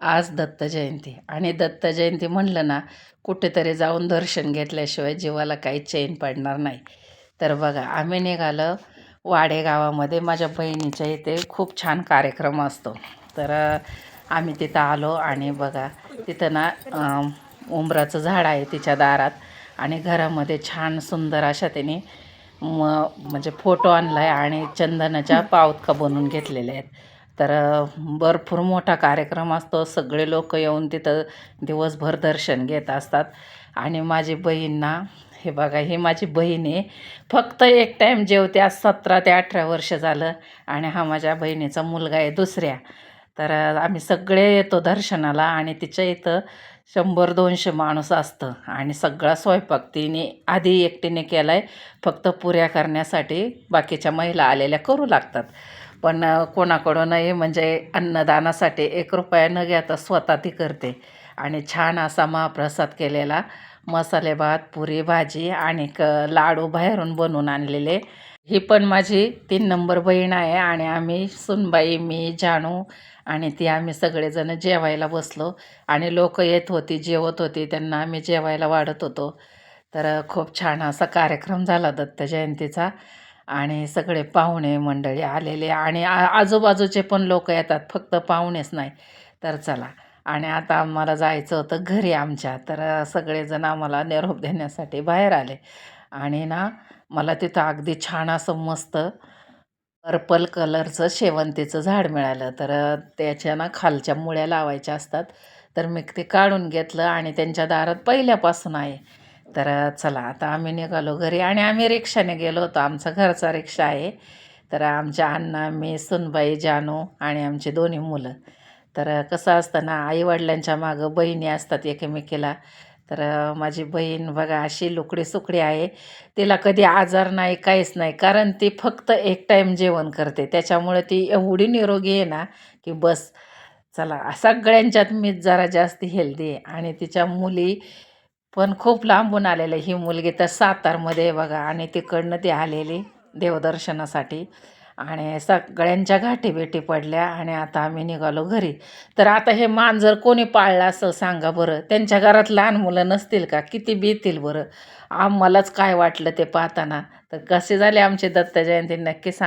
आज दत्त जयंती. आणि दत्त जयंती म्हणलं ना कुठेतरी जाऊन दर्शन घेतल्याशिवाय जीवाला काही चैन पडणार नाही. तर बघा आम्ही निघालो वाडे गावामध्ये माझ्या बहिणीच्या इथे खूप छान कार्यक्रम असतो. तर आम्ही तिथं आलो आणि बघा तिथं ना उमराचं उंबराचं झाड आहे तिच्या दारात. आणि घरामध्ये छान सुंदर अशा त्याने म म्हणजे फोटो आणला आहे आणि चंदनाच्या पावतका बनवून घेतलेल्या आहेत. तर भरपूर मोठा कार्यक्रम असतो. सगळे लोक येऊन तिथं दिवसभर दर्शन घेत असतात. आणि माझी बहीण ना हे बघा ही माझी बहीण आहे फक्त एक टाईम जेवते. आज सतरा ते अठरा वर्ष झालं आणि हा माझ्या बहिणीचा मुलगा आहे दुसऱ्या. तर आम्ही सगळे येतो दर्शनाला आणि तिच्या इथं शंभर दोनशे माणूस असतं. आणि सगळा स्वयंपाक तिने आधी एकटीने केला आहे फक्त पुऱ्या करण्यासाठी बाकीच्या महिला आलेल्या करू लागतात. पण कोणाकडूनही म्हणजे अन्नदानासाठी एक रुपया न घेता स्वतः ती करते. आणि छान असा महाप्रसाद केलेला. मसाले भात पुरी भाजी आणि क लाडू बाहेरून बनवून आणलेले. ही पण माझी तीन नंबर बहीण आहे आणि आम्ही सुनबाई मी जानू आणि ती आम्ही सगळेजण जेवायला बसलो. आणि लोक येत होती जेवत होती त्यांना आम्ही जेवायला वाढत होतो. तर खूप छान असा कार्यक्रम झाला दत्त जयंतीचा. आणि सगळे पाहुणे मंडळी आलेले आणि आ आजूबाजूचे पण लोक येतात फक्त पाहुणेच नाही. तर चला. आणि आता आम्हाला जायचं होतं घरी आमच्या. तर सगळेजण आम्हाला निरोप देण्यासाठी बाहेर आले. आणि ना मला तिथं अगदी छान असं मस्त पर्पल कलरचं शेवंतीचं झाड मिळालं. तर त्याच्या ना खालच्या मुळ्या लावायच्या असतात. तर मी ते काढून घेतलं आणि त्यांच्या दारात पहिल्यापासून आहे. तर चला आता आम्ही निघालो घरी आणि आम्ही रिक्षाने गेलो होतो. आमचा घरचा रिक्षा आहे. तर आमच्या अण्णा मी सुनबाई जानू आणि आमची दोन्ही मुलं. तर कसं असतं ना आईवडिलांच्या मागं बहिणी असतात एकमेकीला. तर माझी बहीण बघा अशी लुकडी सुकडी आहे. तिला कधी आजार नाही काहीच नाही. कारण ती फक्त एक टाईम जेवण करते. त्याच्यामुळे ती एवढी निरोगी आहे ना की बस. चला सगळ्यांच्यात मीच जरा जास्त हेल्दी आहे. आणि तिच्या मुली पण खूप लांबून आलेले ही मुलगी तर सातारमध्ये बघा आणि तिकडनं ती आलेली देवदर्शनासाठी. आणि सगळ्यांच्या गाठी पडल्या आणि आता आम्ही निघालो घरी. तर आता हे मांजर कोणी पाळलं असं सांगा बरं? त्यांच्या घरात लहान मुलं नसतील का? किती बीतील बरं? आम्हालाच काय वाटलं ते पाहताना? तर कसे झाले आमचे दत्त जयंती? नक्की सांग.